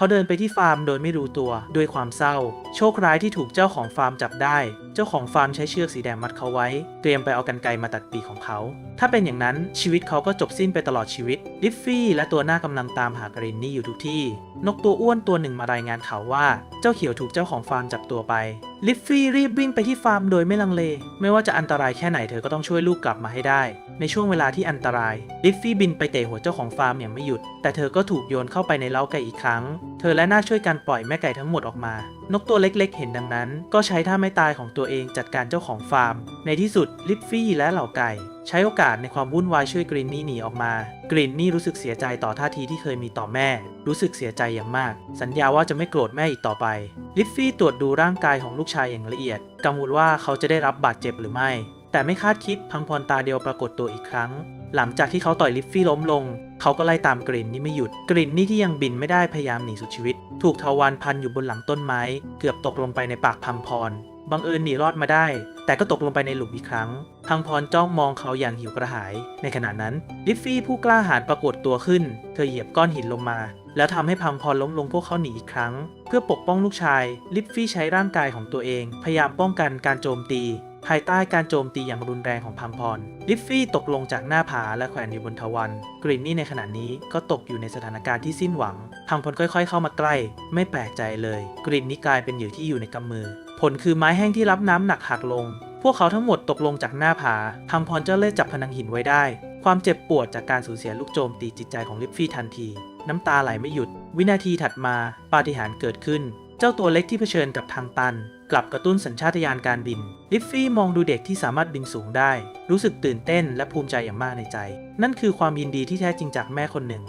เขาเดินไปที่ฟาร์มโดยไม่รู้ตัวด้วยความเศร้า โชคร้ายที่ถูกเจ้าของฟาร์มจับได้ เจ้าของฟาร์มใช้เชือกสีแดงมัดเขาไว้ เตรียมไปเอากันไกมาตัดปีกของเขา ถ้าเป็นอย่างนั้นชีวิตเขาก็จบสิ้นไปตลอดชีวิตลิฟฟี่และตัวหน้ากำลังตามหากรินนี่อยู่ทุกที่ นกตัวอ้วนตัวหนึ่งมารายงานข่าวว่า เจ้าเขียวถูกเจ้าของฟาร์มจับตัวไป ลิฟฟี่รีบวิ่งไปที่ฟาร์มโดยไม่ลังเล ไม่ว่าจะอันตรายแค่ไหนเธอก็ต้องช่วยลูกกลับมาให้ได้ ในช่วงเวลาที่อันตราย ลิฟฟี่บินไปเตะหัวเจ้าของฟาร์มอย่างไม่หยุด แต่เธอก็ถูกโยนเข้าไปในเล้าไก่อีกครั้ง เธอและนาช่วยกันปล่อยแม่ไก่ทั้งหมดออกมา นกตัวเล็กๆ เห็นดังนั้น ก็ใช้ท่าไม่ตายของตัวเองจัดการเจ้าของฟาร์ม ในที่สุดลิฟฟี่และเหล่าไก่ ใช้โอกาสในความวุ่นวายช่วยกรีนนี่หนีออกมา กรีนนี่รู้สึกเสียใจต่อท่าทีที่เคยมีต่อแม่ รู้สึกเสียใจอย่างมาก สัญญาว่าจะไม่โกรธแม่อีกต่อไป ลิฟฟี่ตรวจดูร่างกายของลูกชายอย่างละเอียด กังวลว่าเขาจะได้รับบาดเจ็บหรือไม่ แต่ไม่คาดคิดพังพรตาเดียวปรากฏตัวอีกครั้ง หลังจากที่เขาต่อยลิฟฟี่ล้มลง เขาก็ไล่ตามกรีนนี่ไม่หยุด กรีนนี่ที่ยังบินไม่ได้พยายามหนีสุดชีวิต ถูกทวารพันอยู่บนหลังต้นไม้ เกือบตกลงไปในปากพังพร บังเอิญหนีรอดมาได้ แต่ก็ตกลงไปในหลุมอีกครั้ง พังพรจ้องมองเขาอย่างหิวกระหาย ในขณะนั้นลิฟฟี่ผู้กล้าหาญปรากฏตัวขึ้น เธอเหยียบก้อนหินลงมา แล้วทำให้พังพรล้มลงพวกเขาหนีอีกครั้ง เพื่อปกป้องลูกชายลิฟฟี่ใช้ร่างกายของตัวเอง พยายามป้องกันการโจมตี ภายใต้การโจมตีอย่างรุนแรงของพังพรลิฟฟี่ตกลงจากหน้าผาและแขวนอยู่บนทวัน กรีนนี่ในขณะนี้ก็ตกอยู่ในสถานการณ์ที่สิ้นหวังพังพรค่อย ๆ เข้ามาใกล้ ไม่แปลกใจเลย กรีนนี่กลายเป็นเหยื่อที่อยู่ในกำมือ ผลคือไม้แห้งที่รับน้ำหนักหักลง พวกเขาทั้งหมดตกลงจากหน้าผาพังพรเจ้าเล่ห์จับพนังหินไว้ได้ ความเจ็บปวดจากการสูญเสียลูกโจมตีจิตใจของลิฟฟี่ทันที น้ำตาไหลไม่หยุด วินาทีถัดมาปาฏิหาริย์เกิดขึ้น เจ้าตัวเล็กที่เผชิญกับทางตัน กลับกระตุ้นสัญชาตญาณการบิน ลิฟฟี่มองดูเด็กที่สามารถบินสูงได้ รู้สึกตื่นเต้นและภูมิใจอย่างมากในใจ นั่นคือความยินดีที่แท้จริงจากแม่คนหนึ่ง